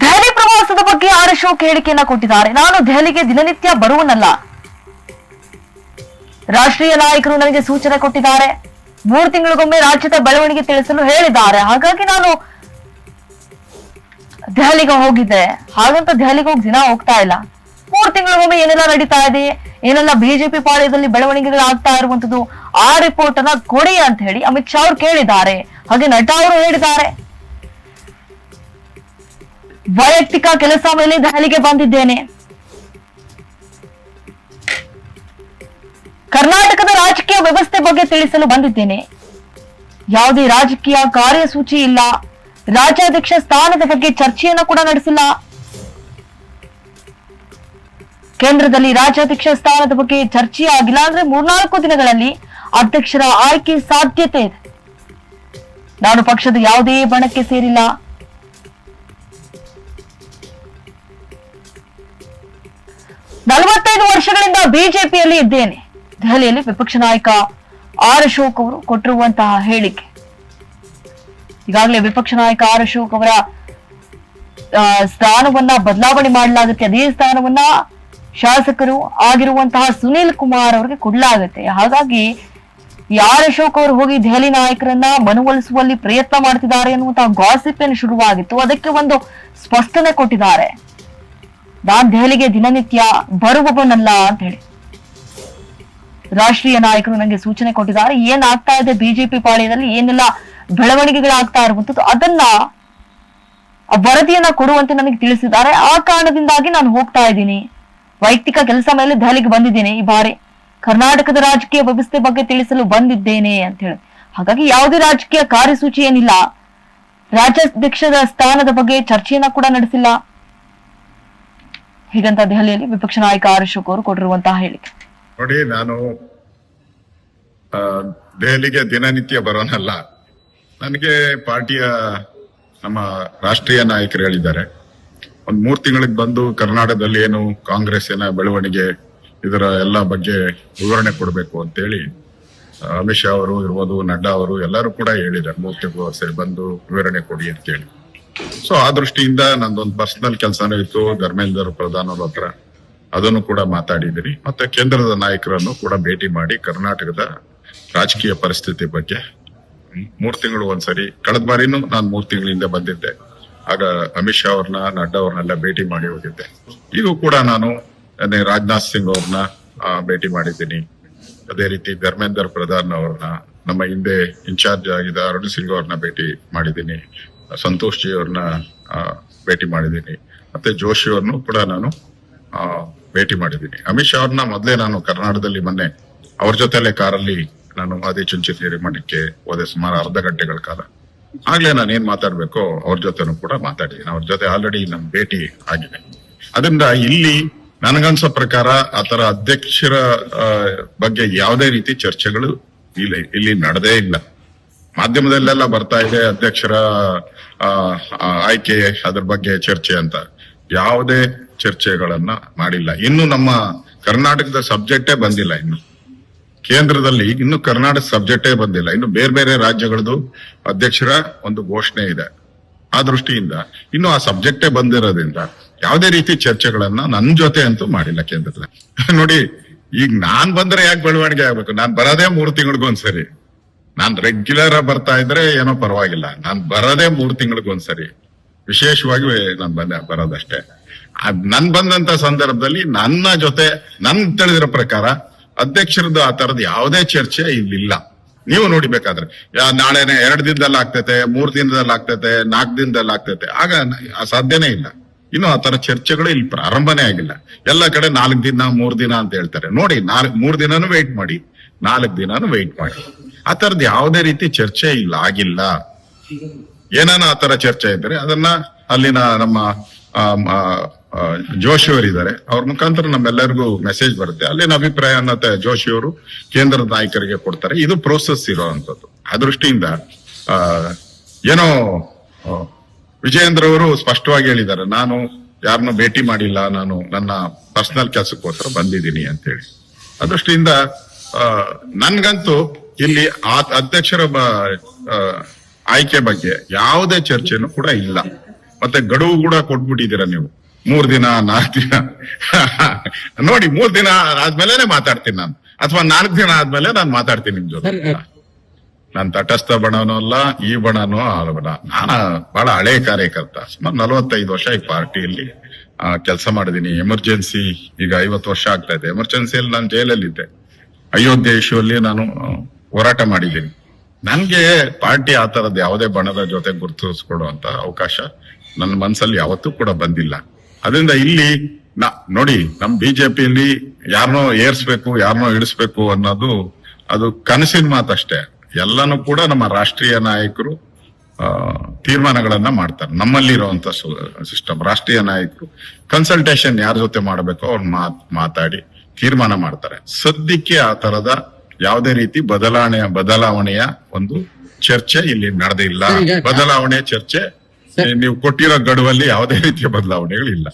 ದೆಹಲಿ ಪ್ರವಾಸದ ಬಗ್ಗೆ ಆರ್ ಅಶೋಕ್ ಹೇಳಿಕೆಯನ್ನ ಕೊಟ್ಟಿದ್ದಾರೆ. ನಾನು ದೆಹಲಿಗೆ ದಿನನಿತ್ಯ ಬರುವನಲ್ಲ. ರಾಷ್ಟ್ರೀಯ ನಾಯಕರು ನನಗೆ ಸೂಚನೆ ಕೊಟ್ಟಿದ್ದಾರೆ. ಮೂರು ತಿಂಗಳಿಗೊಮ್ಮೆ ರಾಜ್ಯದ ಬೆಳವಣಿಗೆ ತಿಳಿಸಲು ಹೇಳಿದ್ದಾರೆ. ಹಾಗಾಗಿ ನಾನು ದೆಹಲಿಗೆ ಹೋಗಿದ್ದೆ. ಹಾಗಂತ ದೆಹಲಿಗೆ ಹೋಗಿ ದಿನ ಹೋಗ್ತಾ ಇಲ್ಲ. ಮೂರು ತಿಂಗಳಿಗೊಮ್ಮೆ ಏನೆಲ್ಲ ನಡೀತಾ ಇದೆ? ಏನೆಲ್ಲ ಬಿಜೆಪಿ ಪಾಳ್ಯದಲ್ಲಿ ಬೆಳವಣಿಗೆಗಳಾಗ್ತಾ ಇರುವಂತದ್ದು? ಆ ರಿಪೋರ್ಟ್ ಅನ್ನ ಕೊಡಿ ಅಂತ ಹೇಳಿ ಅಮಿತ್ ಶಾ ಅವರು ಕೇಳಿದ್ದಾರೆ. ಹಾಗೆ ನಡ್ಡಾ ಅವರು ಹೇಳಿದ್ದಾರೆ. ವೈಯಕ್ತಿಕ ಕೆಲಸ ಮೇಲೆ ದೆಹಲಿಗೆ ಬಂದಿದ್ದೇನೆ. ಕರ್ನಾಟಕದ ರಾಜಕೀಯ ವ್ಯವಸ್ಥೆ ಬಗ್ಗೆ ತಿಳಿಸಲು ಬಂದಿದ್ದೇನೆ. ಯಾವುದೇ ರಾಜಕೀಯ ಕಾರ್ಯಸೂಚಿ ಇಲ್ಲ. ರಾಜ್ಯಾಧ್ಯಕ್ಷ ಸ್ಥಾನದ ಬಗ್ಗೆ ಚರ್ಚೆಯನ್ನ ಕೂಡ ನಡೆಸಿಲ್ಲ. ಕೇಂದ್ರದಲ್ಲಿ ರಾಜ್ಯಾಧ್ಯಕ್ಷ ಸ್ಥಾನದ ಬಗ್ಗೆ ಚರ್ಚೆ ಆಗಿಲ್ಲ ಅಂದ್ರೆ ಮೂರ್ನಾಲ್ಕು ದಿನಗಳಲ್ಲಿ ಅಧ್ಯಕ್ಷರ ಆಯ್ಕೆ ಸಾಧ್ಯತೆ ಇದೆ. ನಾನು ಪಕ್ಷದ ಯಾವುದೇ ಬಣಕ್ಕೆ ಸೇರಿಲ್ಲ. ವರ್ಷಗಳಿಂದ ಬಿಜೆಪಿಯಲ್ಲಿ ಇದ್ದೇನೆ. ದೆಹಲಿಯಲ್ಲಿ ವಿಪಕ್ಷ ನಾಯಕ ಆರ್ ಅಶೋಕ್ ಅವರು ಕೊಟ್ಟಿರುವಂತಹ ಹೇಳಿಕೆ. ಈಗಾಗಲೇ ವಿಪಕ್ಷ ನಾಯಕ ಆರ್ ಅಶೋಕ್ ಅವರ ಸ್ಥಾನವನ್ನ ಬದಲಾವಣೆ ಮಾಡಲಾಗುತ್ತೆ ಅದೇ ಸ್ಥಾನವನ್ನ ಶಾಸಕರು ಆಗಿರುವಂತಹ ಸುನೀಲ್ ಕುಮಾರ್ ಅವರಿಗೆ ಕೊಡಲಾಗುತ್ತೆ. ಹಾಗಾಗಿ ಯಾರ ಅಶೋಕ್ ಅವರು ಹೋಗಿ ದೆಹಲಿ ನಾಯಕರನ್ನ ಮನವೊಲಿಸುವಲ್ಲಿ ಪ್ರಯತ್ನ ಮಾಡ್ತಿದ್ದಾರೆ ಎನ್ನುವಂತಹ ಗಾಸಿಪ್ ಏನು ಶುರುವಾಗಿತ್ತು, ಅದಕ್ಕೆ ಒಂದು ಸ್ಪಷ್ಟನೆ ಕೊಟ್ಟಿದ್ದಾರೆ. ನಾನ್ ದೆಹಲಿಗೆ ದಿನನಿತ್ಯ ಬರುವವನಲ್ಲ ಅಂತ ಹೇಳಿ ರಾಷ್ಟ್ರೀಯ ನಾಯಕರು ನನಗೆ ಸೂಚನೆ ಕೊಟ್ಟಿದ್ದಾರೆ, ಏನಾಗ್ತಾ ಇದೆ ಬಿಜೆಪಿ ಪಾಳ್ಯದಲ್ಲಿ ಏನೆಲ್ಲ ಬೆಳವಣಿಗೆಗಳಾಗ್ತಾ ಇರುವಂತದ್ದು ಅದನ್ನ ವರದಿಯನ್ನ ಕೊಡುವಂತೆ ನನಗೆ ತಿಳಿಸಿದ್ದಾರೆ. ಆ ಕಾರಣದಿಂದಾಗಿ ನಾನು ಹೋಗ್ತಾ ಇದ್ದೀನಿ. ವೈಯಕ್ತಿಕ ಕೆಲಸ ಮೇಲೆ ದೆಹಲಿಗೆ ಬಂದಿದ್ದೇನೆ ಈ ಬಾರಿ. ಕರ್ನಾಟಕದ ರಾಜಕೀಯ ವ್ಯವಸ್ಥೆ ಬಗ್ಗೆ ತಿಳಿಸಲು ಬಂದಿದ್ದೇನೆ ಅಂತ ಹೇಳಿ ಹಾಗಾಗಿ ಯಾವುದೇ ರಾಜಕೀಯ ಕಾರ್ಯಸೂಚಿ ಏನಿಲ್ಲ. ರಾಜ್ಯಾಧ್ಯಕ್ಷದ ಸ್ಥಾನದ ಬಗ್ಗೆ ಚರ್ಚೆಯನ್ನ ಕೂಡ ನಡೆಸಿಲ್ಲ. ಹೀಗಂತ ದೆಹಲಿಯಲ್ಲಿ ವಿಪಕ್ಷ ನಾಯಕ ಆರ್ ಅಶೋಕ್ ಅವರು ಕೊಟ್ಟಿರುವಂತಹ ಹೇಳಿಕೆ. ನೋಡಿ, ನಾನು ದೆಹಲಿಗೆ ದಿನನಿತ್ಯ ಬರೋನಲ್ಲ. ನನಗೆ ಪಾರ್ಟಿಯ ನಮ್ಮ ರಾಷ್ಟ್ರೀಯ ನಾಯಕರು ಹೇಳಿದ್ದಾರೆ. ಒಂದ್ ಮೂರ್ ತಿಂಗಳಿಗೆ ಬಂದು ಕರ್ನಾಟಕದಲ್ಲಿ ಏನು ಕಾಂಗ್ರೆಸ್ಸಿನ ಬೆಳವಣಿಗೆ ಇದರ ಎಲ್ಲ ಬಗ್ಗೆ ವಿವರಣೆ ಕೊಡಬೇಕು ಅಂತೇಳಿ, ಅಮಿತ್ ಶಾ ಅವರು ಇರ್ಬೋದು, ನಡ್ಡಾ ಅವರು ಎಲ್ಲರೂ ಕೂಡ ಹೇಳಿದ್ದಾರೆ. ಮೂರ್ ಸರಿ ಬಂದು ವಿವರಣೆ ಕೊಡಿ ಅಂತೇಳಿ. ಸೊ ಆ ದೃಷ್ಟಿಯಿಂದ ನಂದೊಂದು ಪರ್ಸನಲ್ ಕೆಲಸನೂ ಇತ್ತು, ಧರ್ಮೇಂದ್ರ ಪ್ರಧಾನ್ ಹತ್ರ. ಅದನ್ನು ಕೂಡ ಮಾತಾಡಿದಿರಿ ಮತ್ತೆ ಕೇಂದ್ರದ ನಾಯಕರನ್ನು ಕೂಡ ಭೇಟಿ ಮಾಡಿ ಕರ್ನಾಟಕದ ರಾಜಕೀಯ ಪರಿಸ್ಥಿತಿ ಬಗ್ಗೆ ಮೂರು ತಿಂಗಳು ಒಂದ್ಸರಿ, ಕಳೆದ ಬಾರಿನೂ ನಾನು ಮೂರ್ ತಿಂಗಳಿಂದ ಬಂದಿದ್ದೆ. ಆಗ ಅಮಿತ್ ಶಾ ಅವ್ರನ್ನ, ನಡ್ಡಾ ಅವ್ರನ್ನೆಲ್ಲ ಭೇಟಿ ಮಾಡಿ ಹೋಗಿದ್ದೆ. ಈಗ ಕೂಡ ನಾನು ರಾಜನಾಥ್ ಸಿಂಗ್ ಅವ್ರನ್ನ ಭೇಟಿ ಮಾಡಿದ್ದೀನಿ. ಅದೇ ರೀತಿ ಧರ್ಮೇಂದ್ರ ಪ್ರಧಾನ್ ಅವ್ರನ್ನ, ನಮ್ಮ ಹಿಂದೆ ಇನ್ಚಾರ್ಜ್ ಆಗಿದ್ದ ಅರುಣ್ ಸಿಂಗ್ ಅವ್ರನ್ನ ಭೇಟಿ ಮಾಡಿದ್ದೀನಿ. ಸಂತೋಷ್ ಜಿ ಅವ್ರನ್ನ ಭೇಟಿ ಮಾಡಿದ್ದೀನಿ. ಮತ್ತೆ ಜೋಶಿ ಅವ್ರನ್ನು ಕೂಡ ನಾನು ಭೇಟಿ ಮಾಡಿದ್ದೀನಿ. ಅಮಿತ್ ಶಾ ಅವ್ರನ್ನ ಮೊದಲೇ ನಾನು ಕರ್ನಾಟಕದಲ್ಲಿ ಮೊನ್ನೆ ಅವ್ರ ಜೊತೆಲೆ ಕಾರಲ್ಲಿ ನಾನು ಮಾದಿ ಚುಂಚಿ ಸೇರಿ ಮಠಕ್ಕೆ ಹೋದೆ ಸುಮಾರು ಅರ್ಧ ಗಂಟೆಗಳ ಕಾಲ. ಆಗ್ಲೇ ನಾನು ಏನ್ ಮಾತಾಡ್ಬೇಕೋ ಅವ್ರ ಜೊತೆನೂ ಕೂಡ ಮಾತಾಡಿದ್ದೀನಿ. ಅವ್ರ ಜೊತೆ ಆಲ್ರೆಡಿ ನಮ್ ಭೇಟಿ ಆಗಿದೆ. ಅದರಿಂದ ಇಲ್ಲಿ ನನಗನ್ಸೋ ಪ್ರಕಾರ ಆತರ ಅಧ್ಯಕ್ಷರ ಬಗ್ಗೆ ಯಾವುದೇ ರೀತಿ ಚರ್ಚೆಗಳು ಇಲ್ಲಿ. ಇಲ್ಲಿ ನಡೆದೇ ಇಲ್ಲ. ಮಾಧ್ಯಮದಲ್ಲೆಲ್ಲ ಬರ್ತಾ ಇದೆ ಅಧ್ಯಕ್ಷರ ಆಯ್ಕೆ ಅದ್ರ ಬಗ್ಗೆ ಚರ್ಚೆ ಅಂತ. ಯಾವುದೇ ಚರ್ಚೆಗಳನ್ನ ಮಾಡಿಲ್ಲ. ಇನ್ನು ನಮ್ಮ ಕರ್ನಾಟಕದ ಸಬ್ಜೆಕ್ಟೇ ಬಂದಿಲ್ಲ ಇನ್ನು. ಕೇಂದ್ರದಲ್ಲಿ ಇನ್ನು ಕರ್ನಾಟಕ ಸಬ್ಜೆಕ್ಟೇ ಬಂದಿಲ್ಲ. ಇನ್ನು ಬೇರೆ ಬೇರೆ ರಾಜ್ಯಗಳದ್ದು ಅಧ್ಯಕ್ಷರ ಒಂದು ಘೋಷಣೆ ಇದೆ. ಆ ದೃಷ್ಟಿಯಿಂದ ಇನ್ನು ಆ ಸಬ್ಜೆಕ್ಟೇ ಬಂದಿರೋದ್ರಿಂದ ಯಾವುದೇ ರೀತಿ ಚರ್ಚೆಗಳನ್ನ ನನ್ನ ಜೊತೆ ಅಂತೂ ಮಾಡಿಲ್ಲ ಕೇಂದ್ರದಲ್ಲಿ. ನೋಡಿ, ಈಗ ನಾನ್ ಬಂದ್ರೆ ಯಾಕೆ ಬೆಳವಣಿಗೆ ಆಗ್ಬೇಕು? ನಾನ್ ಬರೋದೇ ಮೂರು ತಿಂಗಳಿಗೊಂದ್ಸರಿ. ನಾನ್ ರೆಗ್ಯುಲರ್ ಬರ್ತಾ ಇದ್ರೆ ಏನೋ ಪರವಾಗಿಲ್ಲ. ನಾನ್ ಬರೋದೇ ಮೂರು ತಿಂಗಳಿಗೊಂದ್ಸರಿ ವಿಶೇಷವಾಗಿ ನಾನ್ ಬಂದೆ, ಬರೋದಷ್ಟೇ. ಅದ್ ನನ್ ಬಂದಂತ ಸಂದರ್ಭದಲ್ಲಿ ನನ್ನ ಜೊತೆ, ನನ್ ತಿಳಿದಿರೋ ಪ್ರಕಾರ ಅಧ್ಯಕ್ಷರದ್ದು ಆ ತರದ ಯಾವುದೇ ಚರ್ಚೆ ಇಲ್ಲಿಲ್ಲ. ನೀವು ನೋಡಿಬೇಕಾದ್ರೆ ನಾಳೆನೆ ಎರಡ್ ದಿನದಲ್ಲಿ ಆಗ್ತೈತೆ, ಮೂರ್ ದಿನದಲ್ಲಿ ಆಗ್ತೈತೆ, ನಾಲ್ಕು ದಿನದಲ್ಲಿ ಆಗ್ತೈತೆ. ಆಗ ಸಾಧ್ಯನೇ ಇಲ್ಲ. ಇನ್ನು ಆ ತರ ಚರ್ಚೆಗಳು ಇಲ್ಲಿ ಪ್ರಾರಂಭನೇ ಆಗಿಲ್ಲ. ಎಲ್ಲ ಕಡೆ ನಾಲ್ಕು ದಿನ, ಮೂರ್ ದಿನ ಅಂತ ಹೇಳ್ತಾರೆ. ನೋಡಿ ನಾಲ್ಕು ಮೂರ್ ದಿನಾನು ವೆಯ್ಟ್ ಮಾಡಿ. ನಾಲ್ಕು ದಿನಾನು ವೆಯ್ಟ್ ಮಾಡಿ. ಆ ತರದ್ ಯಾವುದೇ ರೀತಿ ಚರ್ಚೆ ಇಲ್ಲ, ಆಗಿಲ್ಲ. ಏನಾನ ಆ ತರ ಚರ್ಚೆ ಇದ್ರೆ ಅದನ್ನ ಅಲ್ಲಿನ ನಮ್ಮ ಜೋಶಿ ಅವರಿದ್ದಾರೆ ಅವ್ರ ಮುಖಾಂತರ ನಮ್ಮೆಲ್ಲರಿಗೂ ಮೆಸೇಜ್ ಬರುತ್ತೆ. ಅಲ್ಲಿನ ಅಭಿಪ್ರಾಯ ಜೋಶಿ ಅವರು ಕೇಂದ್ರದ ನಾಯಕರಿಗೆ ಕೊಡ್ತಾರೆ. ಇದು ಪ್ರೋಸೆಸ್ ಇರೋವಂಥದ್ದು. ಆ ದೃಷ್ಟಿಯಿಂದ ಏನೋ ವಿಜಯೇಂದ್ರ ಅವರು ಸ್ಪಷ್ಟವಾಗಿ ಹೇಳಿದ್ದಾರೆ. ನಾನು ಯಾರನ್ನೂ ಭೇಟಿ ಮಾಡಿಲ್ಲ. ನಾನು ನನ್ನ ಪರ್ಸನಲ್ ಕೆಲಸಕ್ಕೋಸ್ಕರ ಬಂದಿದ್ದೀನಿ ಅಂತೇಳಿ. ಆ ದೃಷ್ಟಿಯಿಂದ ನನ್ಗಂತೂ ಇಲ್ಲಿ ಆ- ಅಧ್ಯಕ್ಷರ ಆಯ್ಕೆ ಬಗ್ಗೆ ಯಾವುದೇ ಚರ್ಚೆನೂ ಕೂಡ ಇಲ್ಲ. ಮತ್ತೆ ಗಡುವು ಕೂಡ ಕೊಟ್ಬಿಟ್ಟಿದ್ದೀರಾ ನೀವು? ಮೂರ್ ದಿನ ನಾಲ್ಕು ದಿನ? ನೋಡಿ ಮೂರ್ ದಿನ ಆದ್ಮೇಲೆ ಮಾತಾಡ್ತೀನಿ ನಾನು. ಅಥವಾ ನಾಲ್ಕು ದಿನ ಆದ್ಮೇಲೆ ನಾನು ಮಾತಾಡ್ತೀನಿ ನಿಮ್ ಜೊತೆ. ನಾನು ತಟಸ್ಥ ಬಣನೂ ಅಲ್ಲ ಈ ಬಣನೂ ಬಣ. ನಾನು ಬಹಳ ಹಳೆ ಕಾರ್ಯಕರ್ತ. ಸುಮಾರು ನಲವತ್ತೈದು ವರ್ಷ ಈ ಪಾರ್ಟಿಯಲ್ಲಿ ಕೆಲಸ ಮಾಡಿದೀನಿ. ಎಮರ್ಜೆನ್ಸಿ ಈಗ ಐವತ್ತು ವರ್ಷ ಆಗ್ತಾ ಇದೆ. ಎಮರ್ಜೆನ್ಸಿಯಲ್ಲಿ ನಾನು ಜೈಲಲ್ಲಿದ್ದೆ. ಅಯೋಧ್ಯೆ ಇಶ್ಯೂ ಅಲ್ಲಿ ನಾನು ಆ, ಹೋರಾಟ ಮಾಡಿದ್ದೀನಿ. ನನ್ಗೆ ಪಾರ್ಟಿ ಆ ತರದ್ ಯಾವುದೇ ಬಣದ ಜೊತೆ ಗುರುತಿಸ್ಕೊಡುವಂತ ಅವಕಾಶ ನನ್ನ ಮನ್ಸಲ್ಲಿ ಯಾವತ್ತೂ ಕೂಡ ಬಂದಿಲ್ಲ. ಅದರಿಂದ ಇಲ್ಲಿ ನಾ, ನೋಡಿ, ನಮ್ ಬಿಜೆಪಿಯಲ್ಲಿ ಯಾರನ್ನೋ ಏರ್ಸ್ಬೇಕು ಯಾರನ್ನೋ ಇಳಿಸ್ಬೇಕು ಅನ್ನೋದು ಅದು ಕನಸಿನ ಮಾತಷ್ಟೇ. ಎಲ್ಲಾನು ಕೂಡ ನಮ್ಮ ರಾಷ್ಟ್ರೀಯ ನಾಯಕರು ತೀರ್ಮಾನಗಳನ್ನ ಮಾಡ್ತಾರೆ. ನಮ್ಮಲ್ಲಿರುವಂತ ಸಿಸ್ಟಮ್, ರಾಷ್ಟ್ರೀಯ ನಾಯಕರು. ಕನ್ಸಲ್ಟೇಷನ್ ಯಾರ ಜೊತೆ ಮಾಡಬೇಕು ಅವ್ರು ಮಾತ್, ಮಾತಾಡಿ ತೀರ್ಮಾನ ಮಾಡ್ತಾರೆ. ಸದ್ಯಕ್ಕೆ ಆ ತರದ ಯಾವುದೇ ರೀತಿ ಬದಲಾವಣೆ ಬದಲಾವಣೆಯ ಒಂದು ಚರ್ಚೆ ಇಲ್ಲಿ ನಡೆದಿಲ್ಲ ಬದಲಾವಣೆ ಚರ್ಚೆ ನೀವು ಕೊಟ್ಟಿರೋ ಗಡುವಲ್ಲಿ ಯಾವುದೇ ರೀತಿಯ ಬದಲಾವಣೆಗಳು ಇಲ್ಲ